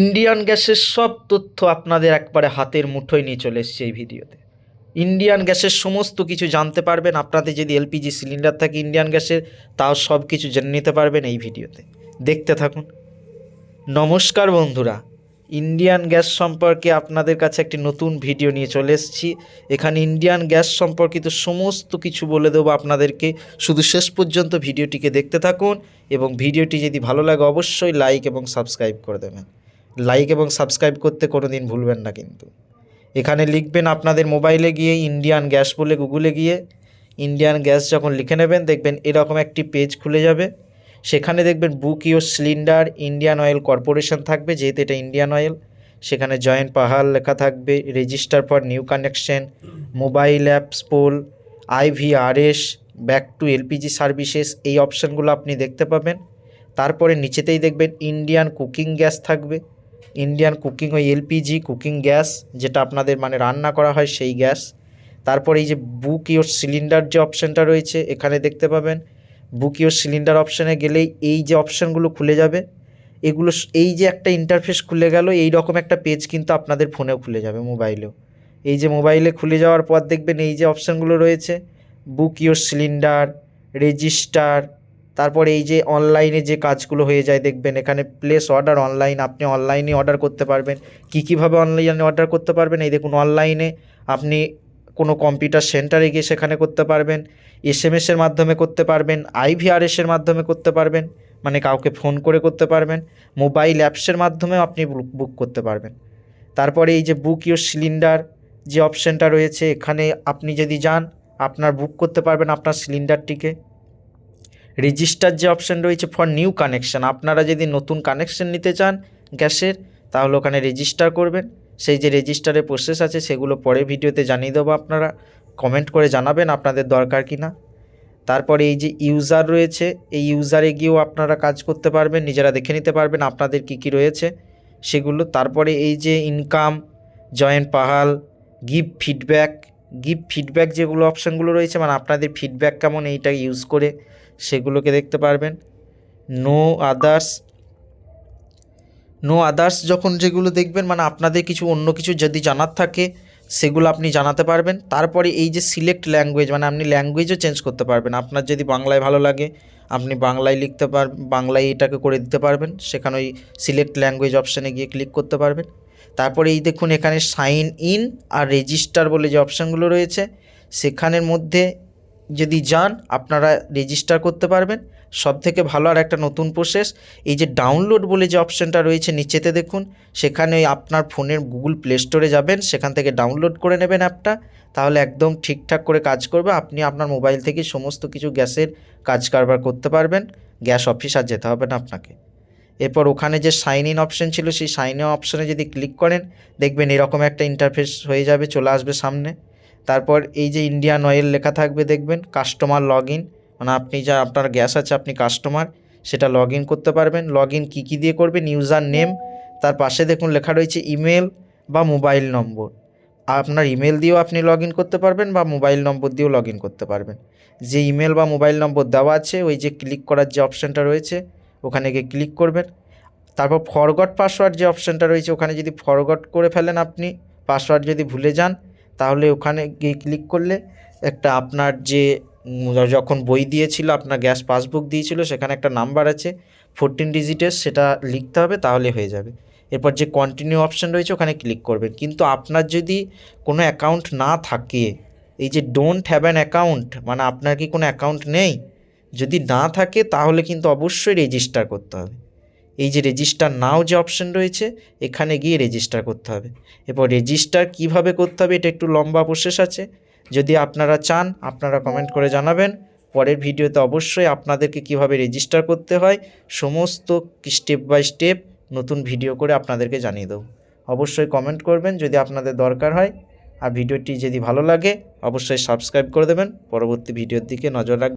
Indian গ্যাসের সব তথ্য আপনাদের একবারে হাতের মুঠোয় নিয়ে চলে এসছে এই ভিডিওতে। ইন্ডিয়ান গ্যাসের সমস্ত কিছু জানতে পারবেন, আপনাদের যদি এলপিজি সিলিন্ডার থাকে ইন্ডিয়ান গ্যাসের, তাও সব কিছু জেনে নিতে পারবেন এই ভিডিওতে। দেখতে থাকুন। নমস্কার বন্ধুরা ইন্ডিয়ান গ্যাস সম্পর্কে আপনাদের কাছে একটি নতুন ভিডিও নিয়ে চলে এসেছি। এখানে ইন্ডিয়ান গ্যাস সম্পর্কিত সমস্ত কিছু বলে দেবো আপনাদেরকে। শুধু শেষ পর্যন্ত ভিডিওটিকে দেখতে থাকুন এবং ভিডিওটি যদি ভালো লাগে অবশ্যই লাইক এবং সাবস্ক্রাইব করে দেবেন। লাইক এবং সাবস্ক্রাইব করতে কোনো দিন ভুলবেন না কিন্তু। এখানে লিখবেন আপনাদের মোবাইলে গিয়ে ইন্ডিয়ান গ্যাস বলে গুগলে গিয়ে ইন্ডিয়ান গ্যাস যখন লিখে নেবেন, দেখবেন এরকম একটি পেজ খুলে যাবে। সেখানে দেখবেন book your cylinder Indian oil corporation থাকবে, যেহেতু এটা ইন্ডিয়ান অয়েল সেখানে জয়েন্ট পাহাড় লেখা থাকবে register for new connection mobile apps poll IVRS back to LPG services এই অপশানগুলো আপনি দেখতে পাবেন। তারপরে নিচেতেই দেখবেন ইন্ডিয়ান কুকিং গ্যাস থাকবে। ইন্ডিয়ান কুকিং ওই এলপিজি কুকিং গ্যাস যেটা আপনাদের মানে রান্না করা হয় সেই গ্যাস তারপর এই যে বুক ইউর সিলিন্ডার যে অপশানটা রয়েছে, এখানে দেখতে পাবেন। বুক ইউর সিলিন্ডার অপশানে গেলেই এই যে অপশানগুলো খুলে যাবে। এগুলো এই যে একটা ইন্টারফেস খুলে গেল এই রকম একটা পেজ কিন্তু আপনাদের ফোনেও খুলে যাবে মোবাইলেও এই যে মোবাইলে খুলে যাওয়ার পর দেখবেন এই যে অপশানগুলো রয়েছে। বুক ইউর সিলিন্ডার রেজিস্টার তারপরে এই যে অনলাইনে যে কাজগুলো হয়ে যায়, দেখবেন এখানে প্লেস অর্ডার অনলাইন আপনি অনলাইনে অর্ডার করতে পারবেন। কী কীভাবে অনলাইনে অর্ডার করতে পারবেন? এই দেখুন অনলাইনে আপনি কোনো কম্পিউটার সেন্টারে গিয়ে সেখানে করতে পারবেন। এস এম এসের মাধ্যমে করতে পারবেন। আইভিআরএসের মাধ্যমে করতে পারবেন। মানে কাউকে ফোন করে করতে পারবেন। মোবাইল অ্যাপসের মাধ্যমেও আপনি বুক করতে পারবেন। তারপরে এই যে বুক ইউর সিলিন্ডার যে অপশানটা রয়েছে, এখানে আপনি যদি যান, আপনার বুক করতে পারবেন আপনার সিলিন্ডারটিকে রেজিস্টার যে অপশান রয়েছে ফর নিউ কানেকশান, আপনারা যদি নতুন কানেকশান নিতে চান গ্যাসের, তাহলে ওখানে রেজিস্টার করবেন। সেই যে রেজিস্টারের প্রসেস আছে, সেগুলো পরে ভিডিওতে জানিয়ে দেবো আপনারা। কমেন্ট করে জানাবেন আপনাদের দরকার কি না তারপরে এই যে ইউজার রয়েছে, এই ইউজারে গিয়েও আপনারা কাজ করতে পারবেন, নিজেরা দেখে নিতে পারবেন আপনাদের কি কি রয়েছে। সেগুলো, তারপরে এই যে income join Pahal give feedback give feedback যেগুলো অপশানগুলো রয়েছে মানে আপনাদের ফিডব্যাক কেমন, এইটা ইউজ করে সেগুলোকে দেখতে পারবেন। নো আদার্স নো আদার্স যখন যেগুলো দেখবেন মানে আপনাদের কিছু অন্য কিছু যদি জানার থাকে, সেগুলো আপনি জানাতে পারবেন। তারপরে এই যে সিলেক্ট ল্যাঙ্গুয়েজ মানে আপনি ল্যাঙ্গুয়েজও চেঞ্জ করতে পারবেন। আপনার যদি বাংলায় ভালো লাগে, আপনি বাংলায় লিখতে পার, বাংলায় এটাকে করে দিতে পারবেন। সেখানে ওই সিলেক্ট ল্যাঙ্গুয়েজ অপশানে গিয়ে ক্লিক করতে পারবেন। তারপরে এই দেখুন, এখানে সাইন ইন আর রেজিস্টার বলে যে অপশানগুলো রয়েছে, সেখানের মধ্যে যদি যান, আপনারা রেজিস্টার করতে পারবেন। সব থেকে ভালো আর একটা নতুন প্রসেস এই যে ডাউনলোড বলে যে অপশানটা রয়েছে, নিচেতে দেখুন, সেখানে আপনার ফোনের গুগল প্লে স্টোরে যাবেন, সেখান থেকে ডাউনলোড করে নেবেন অ্যাপটা তাহলে একদম ঠিকঠাক করে কাজ করবে, আপনি আপনার মোবাইল থেকে সমস্ত কিছু গ্যাসের কাজ কারবার করতে পারবেন, গ্যাস অফিস আর যেতে হবে না আপনাকে। এরপর ওখানে যে সাইন ইন অপশান ছিল, সেই সাইন ইন অপশানে যদি ক্লিক করেন, দেখবেন এরকম একটা ইন্টারফেস হয়ে যাবে, চলে আসবে সামনে। তারপর এই যে ইন্ডিয়ান অয়েল লেখা থাকবে দেখবেন কাস্টমার লগ মানে আপনি যা, আপনার গ্যাস আছে, আপনি কাস্টমার সেটা লগ করতে পারবেন। লগ ইন কী কী দিয়ে করবেন? ইউজার নেম তার পাশে দেখুন লেখা রয়েছে ইমেল বা মোবাইল নম্বর আপনার ইমেল দিয়েও আপনি লগ করতে পারবেন বা মোবাইল নম্বর দিয়েও লগ করতে পারবেন। যে ইমেল বা মোবাইল নম্বর দেওয়া আছে, ওই যে ক্লিক করার যে অপশানটা রয়েছে, ওখানে গিয়ে ক্লিক করবেন। তারপর ফরগট পাসওয়ার্ড যে অপশানটা রয়েছে, ওখানে যদি ফরগট করে ফেলেন আপনি পাসওয়ার্ড যদি ভুলে যান তাহলে ওখানে গিয়ে ক্লিক করলে একটা আপনার যে যখন বই দিয়েছিল, আপনার গ্যাস পাসবুক দিয়েছিল, সেখানে একটা নাম্বার আছে ফোরটিন ডিজিটের সেটা লিখতে হবে, তাহলে হয়ে যাবে। এরপর যে কন্টিনিউ অপশান রয়েছে, ওখানে ক্লিক করবেন। কিন্তু আপনার যদি কোনো অ্যাকাউন্ট না থাকে, এই যে ডোন্ট হ্যাভ অ্যান অ্যাকাউন্ট মানে আপনার কি কোনো অ্যাকাউন্ট নেই? যদি না থাকে, তাহলে কিন্তু অবশ্যই রেজিস্টার করতে হবে। এই যে রেজিস্টার নাও যে অপশন রয়েছে, এখানে গিয়ে রেজিস্টার করতে হবে। এরপর রেজিস্টার কীভাবে করতে হবে, এটা একটু লম্বা প্রসেস আছে। যদি আপনারা চান, আপনারা কমেন্ট করে জানাবেন। পরের ভিডিওতে অবশ্যই আপনাদেরকে কীভাবে রেজিস্টার করতে হয়, সমস্ত স্টেপ বাই স্টেপ নতুন ভিডিও করে আপনাদেরকে জানিয়ে দেবো। অবশ্যই কমেন্ট করবেন যদি আপনাদের দরকার হয়। আর ভিডিওটি যদি ভালো লাগে, অবশ্যই সাবস্ক্রাইব করে দেবেন। পরবর্তী ভিডিওর দিকে নজর রাখবেন।